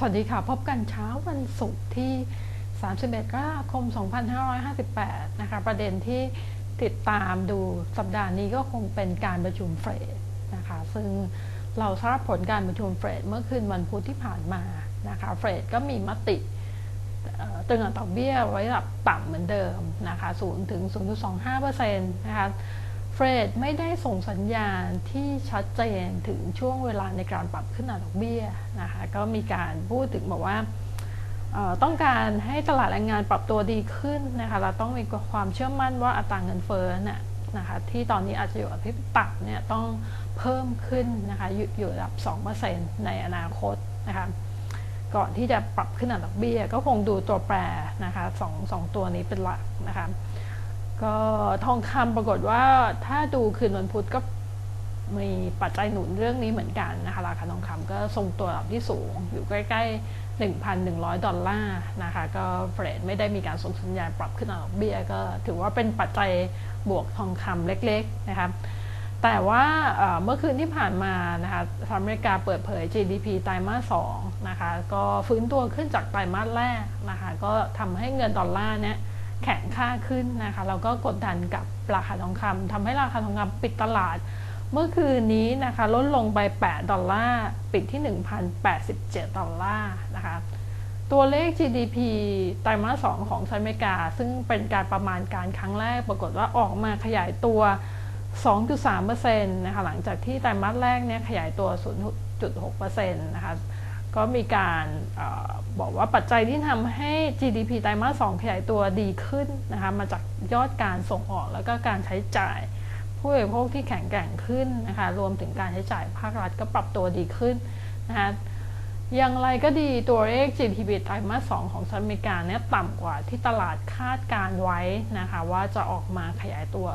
สวัสดีค่ะ พบกันเช้าวันศุกร์ที่ 31กรกฎาคม 2558 นะคะ ประเด็นที่ติดตามดูสัปดาห์นี้ก็คงเป็นการประชุมเฟดนะคะ ซึ่งเราทราบผลการประชุมเฟดเมื่อคืนวันพุธที่ผ่านมานะคะ เฟดก็มีมติตึงอัตราดอกเบี้ยไว้ระดับต่ำเหมือนเดิมนะคะ 0 ถึง 0.25%นะคะ เฟดไม่ได้ส่งสัญญาณที่ชัดเจนถึงช่วงเวลาในการปรับขึ้นอัตราดอกเบี้ยนะคะก็มีการพูดถึงบอกว่าต้องการให้ตลาดแรงงานปรับตัวดีขึ้นนะคะเราต้องมีความเชื่อมั่นว่าอัตราเงินเฟ้อน่ะนะคะที่ตอนนี้อาจจะอยู่ที่ต่ำเนี่ยต้องเพิ่มขึ้นนะคะอยู่อยู่ระดับ 2%ในอนาคตนะคะก่อนที่จะปรับขึ้นอัตราดอกเบี้ยก็คงดูตัวแปรนะคะสองสองตัวนี้เป็นหลักนะคะ ก็ทองคำปรากฏว่าถ้าดูคืนวันพุธก็มีปัจจัยหนุนเรื่องนี้เหมือนกันนะคะราคาทองคำก็ทรงตัวระดับที่สูง อยู่ใกล้ ๆ 1,100 ดอลลาร์นะคะก็เฟรดไม่ได้มีการส่งสัญญาณปรับขึ้นอัตราดอกเบี้ยก็ถือว่าเป็นปัจจัยบวกทองคำเล็ก ๆ นะคะแต่ว่าเอ่อเมื่อคืนที่ผ่านมานะคะสหรัฐอเมริกาเปิดเผย GDP ไตรมาส2นะคะก็ฟื้นตัวขึ้นจากไตรมาสแรกนะคะก็ทำให้เงินดอลลาร์เนี่ย แข็งค่าขึ้นนะคะแล้วก็กดดันกับราคาทองคำทำให้ราคาทองคำปิดตลาด เมื่อคืนนี้นะคะลดลงไป 8 ดอลลาร์ปิดที่ 1,087 ดอลลาร์นะคะตัวเลข GDP ไตรมาส2ของสหรัฐอเมริกา ซึ่งเป็นการประมาณการครั้งแรกปรากฏว่าออกมาขยายตัว 2.3%นะคะหลังจากที่ไตรมาสแรกเนี่ยขยายตัว 0.6%นะคะ ก็มีการอบอกว่าปัจจัยที่ทำให้ GDP ไตรมาส 2 ขยายตัวดีขึ้นนะคะมาจากยอดการส่งออกแล้วก็การใช้จ่าย ผู้บริโภคที่แข็งแกร่งขึ้นนะคะรวมถึงการใช้จ่ายภาครัฐก็ปรับตัวดีขึ้นนะคะอย่างไรก็ดีตัวเลข GDP ไตรมาส 2 ของสหรัฐอเมริกาเนี่ยต่ำกว่าที่ตลาดคาดการไว้นะคะว่าจะออกมาขยายตัว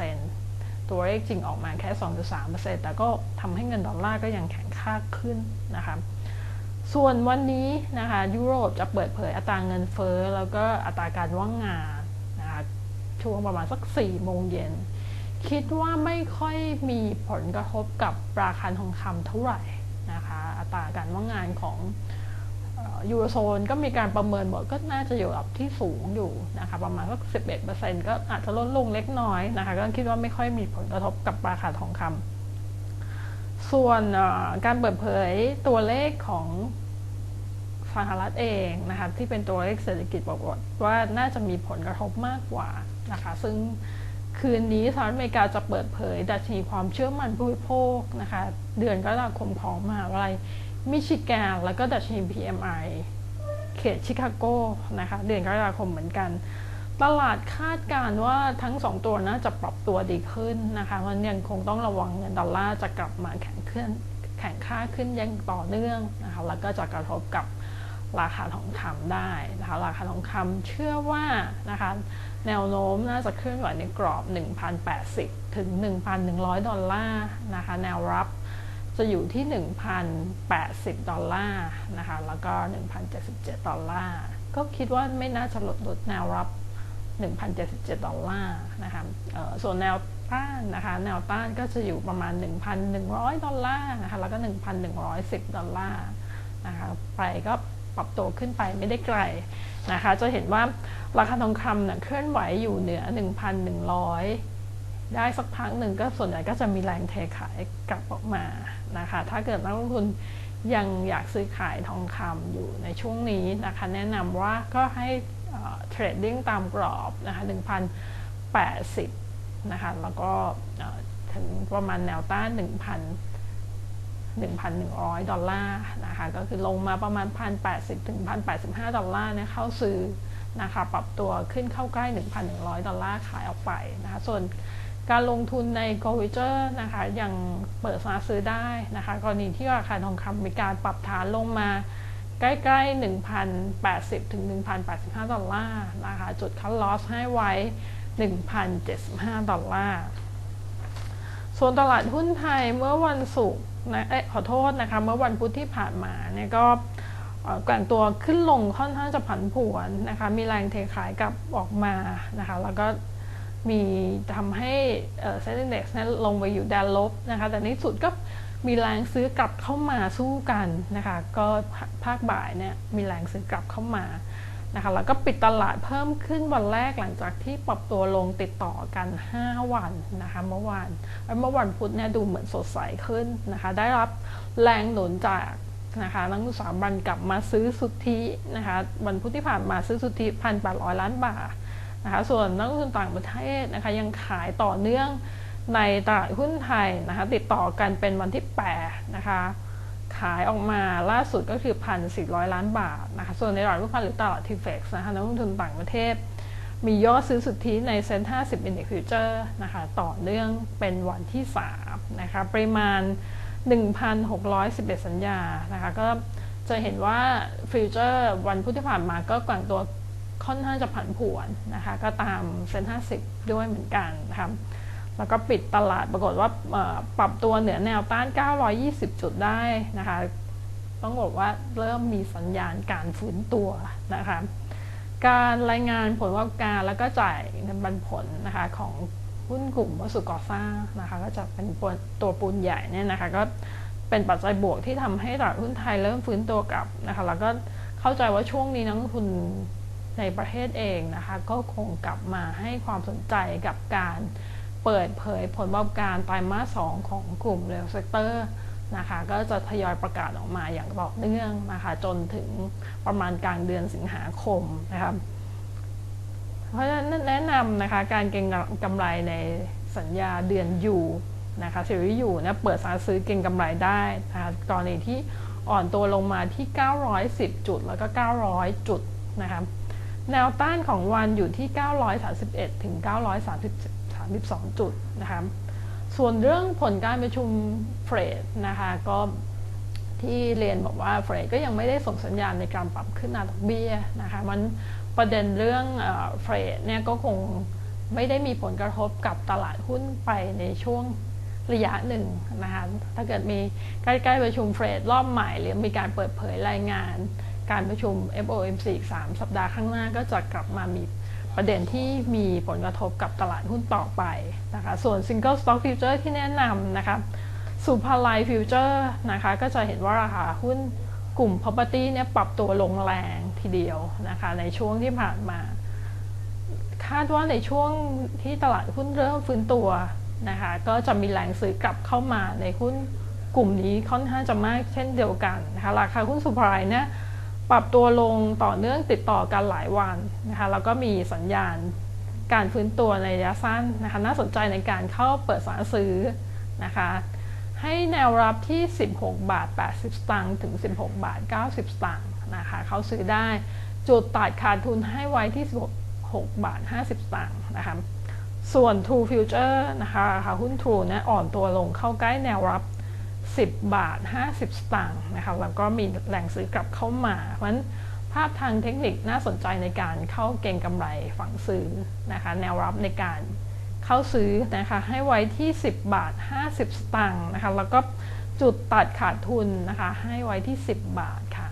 2.6% ตัวเลขจริงออกมาแค่ 2.3%แต่ก็ทำให้เงินดอลลาร์ก็ยังแข็งค่าขึ้นนะคะส่วนวันนี้นะคะยุโรปจะเปิดเผยอัตราเงินเฟ้อ แล้วก็อัตราการว่างงานนะคะช่วงประมาณสัก4โมงเย็น คิดว่าไม่ค่อยมีผลกระทบกับราคาทองคำเท่าไหร่นะคะอัตราการว่างงานของ ยูโรโซนก็มีการประเมินบอกก็น่าจะอยู่ระดับที่สูงอยู่นะคะประมาณสัก11%ก็อาจจะลดลงเล็กน้อยนะคะก็คิดว่าไม่ค่อยมีผลกระทบกับราคาทองคำส่วนการเปิดเผยตัวเลขของสหรัฐเองนะคะที่เป็นตัวเลขเศรษฐกิจบอกว่าน่าจะมีผลกระทบมากกว่านะคะซึ่งคืนนี้สหรัฐอเมริกาจะเปิดเผยดัชนีความเชื่อมั่นผู้บริโภคนะคะเดือนกรกฎาคมของมหาวิทยาลัย มิชิแกน แล้วก็ดัชนี PMI เขตชิคาโกนะคะเดือนกรกฎาคมเหมือนกัน ตลาดคาดการว่าทั้งสองตัวน่าจะปรับตัวดีขึ้นนะคะมันยังคงต้องระวังเงินดอลลาร์จะกลับมาแข็งขึ้นแข็งค่าขึ้นยังต่อเนื่องนะคะแล้วก็จะกระทบกับราคาทองคำได้นะคะราคาทองคำเชื่อว่านะคะแนวโน้มน่าจะเคลื่อนไหวในกรอบ 1,080 ถึง 1,100 ดอลลาร์นะคะแนวรับ จะอยู่ที่ 1,080 ดอลลาร์นะคะ แล้วก็ 1,077 ดอลลาร์ ก็คิดว่าไม่น่าจะหลดลดแนวรับ 1,077 ดอลลาร์นะคะส่วนแนวต้านนะคะ แนวต้านก็จะอยู่ประมาณ 1,100 ดอลลาร์นะคะ แล้วก็ 1,110 ดอลลาร์นะคะ ไปก็ปรับตัวขึ้นไปไม่ได้ไกลนะคะ จะเห็นว่าราคาทองคำเนี่ยเคลื่อนไหวอยู่เหนือ 1,100 ได้สักพักหนึ่งก็ส่วนใหญ่ก็จะมีแรงเทขายกลับออกมานะคะ ถ้าเกิดนักลงทุนยังอยากซื้อขายทองคำอยู่ในช่วงนี้นะคะ แนะนำว่าก็ให้เทรดดิ้งตามกรอบนะคะ1,080นะคะ แล้วก็ถึงประมาณแนวต้าน 1,000 1,100 ดอลลาร์นะคะ ก็คือลงมาประมาณ 1,080 ถึง 1,085 ดอลลาร์เนี่ยเข้าซื้อนะคะ ปรับตัวขึ้นเข้าใกล้ 1,100 ดอลลาร์ขายออกไปนะคะ ส่วน การลงทุนใน g o v i g e r นะคะยังเปิดสาซื้อได้นะคะ กรณีที่ราคาทองคำมีการปรับฐานลงมาใกล้ๆ 1,080 ถึง 1,085 ดอลลาร์นะคะ จุดคัทลอสให้ไว้ 1,075 ดอลลาร์ ส่วนตลาดหุ้นไทยเมื่อวันศุกร์นะเอ๊ะขอโทษนะคะ เมื่อวันพุธที่ผ่านมาเนี่ยก็แกว่งตัวขึ้นลงค่อนข้างจะผันผวนนะคะ มีแรงเทขายกลับออกมานะคะ แล้วก็ มีทำให้เซ็นดี x นั้นลงไปอยู่แดนลบนะคะแต่ในสุดก็มีแรงซื้อกลับเข้ามาสู้กันนะคะก็ภาคบ่ายเนี่ยมีแรงซื้อกลับเข้ามานะคะแล้วก็ปิดตลาดเพิ่มขึ้นวันแรกหลังจากที่ปรับตัวลงติดต่อกัน 5 วันนะคะเมื่อวานเมื่อวันพุธเนี่ยดูเหมือนสดใสขึ้นนะคะได้รับแรงหนุนจากนะคะนักลงทุนสถาบันกลับมาซื้อสุทธินะคะวันพุธที่ผ่านมาซื้อสุทธิพันแปดร้อยล้านบาท นะคะส่วนนักลงทุนต่างประเทศนะคะยังขายต่อเนื่องในตลาดหุ้นไทยนะคะติดต่อกันเป็นวันที่8นะคะขายออกมาล่าสุดก็คือ 1,400 ล้านบาทนะคะส่วนในตลาดหุ้นพันหรือตลาดทีเฟกซ์นะคะนักลงทุนต่างประเทศ มียอดซื้อสุทธิในเซ็น50 Index Future นะคะต่อเนื่องเป็นวันที่3นะคะปริมาณ 1,611 สัญญานะคะก็จะเห็นว่าฟิวเจอร์วันพุธที่ผ่านมาก็กลั่งตัว ค่อนข้างจะผันผวนนะคะ ก็ตามเซ็น50ด้วยเหมือนกันนะคะแล้วก็ปิดตลาดปรากฏว่าปรับตัวเหนือแนวต้าน 920 จุดได้นะคะ ต้องบอกว่าเริ่มมีสัญญาณการฟื้นตัวนะคะ การรายงานผลประกอบการแล้วก็จ่ายเงินปันผลนะคะของหุ้นกลุ่มวัสดุก่อสร้างนะคะ ก็จะเป็นตัวปูนใหญ่เนี่ยนะคะ ก็เป็นปัจจัยบวกที่ทำให้ตลาดหุ้นไทยเริ่มฟื้นตัวกลับนะคะ แล้วก็เข้าใจว่าช่วงนี้นักลงทุน ในประเทศเองนะคะ ก็คงกลับมาให้ความสนใจกับการเปิดเผยผลประกอบการไตรมาสสองของกลุ่มเรลเซกเตอร์นะคะก็จะทยอยประกาศออกมาอย่างต่อเนื่องนะคะจนถึงประมาณกลางเดือนสิงหาคมนะคะเพราะฉะนั้นแนะนำนะคะการเก็งกำไรในสัญญาเดือนอยู่นะคะซีรีส์อยู่นะเปิดสารซื้อเก็งกำไรได้นะคะกรณีที่อ่อนตัวลงมาที่ 910 จุดแล้วก็ 900 จุดนะคะ แนวต้านของวันอยู่ที่ 931 ถึง 932 จุดนะคะส่วนเรื่องผลการประชุมเฟรดนะคะก็ที่เรียนบอกว่าเฟรดก็ยังไม่ได้ส่งสัญญาณในการปรับขึ้นอัตราเบี้ยนะคะมันประเด็นเรื่องเฟรดเนี่ยก็คงไม่ได้มีผลกระทบกับตลาดหุ้นไปในช่วงระยะหนึ่งนะคะถ้าเกิดมีใกล้ๆประชุมเฟรดรอบใหม่ หรือมีการเปิดเผยรายงาน การประชุม FOMC อีก 3 สัปดาห์ข้างหน้าก็จะกลับมามีประเด็นที่มีผลกระทบกับตลาดหุ้นต่อไปนะคะ ส่วน Single Stock Future ที่แนะนำนะคะสุภาลัยฟิวเจอร์นะคะก็จะเห็นว่าราคาหุ้นกลุ่ม property เนี่ยปรับตัวลงแรงทีเดียวนะคะในช่วงที่ผ่านมา คาดว่าในช่วงที่ตลาดหุ้นเริ่มฟื้นตัวนะคะก็จะมีแรงซื้อกลับเข้ามาในหุ้นกลุ่มนี้ค่อนข้างจะมากเช่นเดียวกันนะคะราคาหุ้นสุภาลัยเนี่ย ปรับตัวลงต่อเนื่องติดต่อกันหลายวันนะคะแล้วก็มีสัญญาณการฟื้นตัวในระยะสั้นนะคะน่าสนใจในการเข้าเปิดสารซื้อนะคะให้แนวรับที่ 16 บาท 80 สตางค์ถึง 16 บาท 90 สตางค์นะคะเขาซื้อได้จุดตัดขาดทุนให้ไว้ที่ 16 บาท 50 สตางค์นะคะส่วน True Future นะคะหุ้น True นะอ่อนตัวลงเข้าใกล้แนวรับ 10 บาท 50 สตางค์นะคะแล้วก็มีแหล่งซื้อกลับเข้ามาเพราะฉะนั้นภาพทางเทคนิคน่าสนใจในการเข้าเก็งกำไรฝั่งซื้อนะคะแนวรับในการเข้าซื้อนะคะให้ไว้ที่ 10 บาท 50 สตางค์นะคะแล้วก็จุดตัดขาดทุนนะคะให้ไว้ที่ 10 บาทค่ะ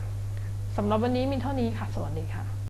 สำหรับวันนี้มีเท่านี้ค่ะ สวัสดีค่ะ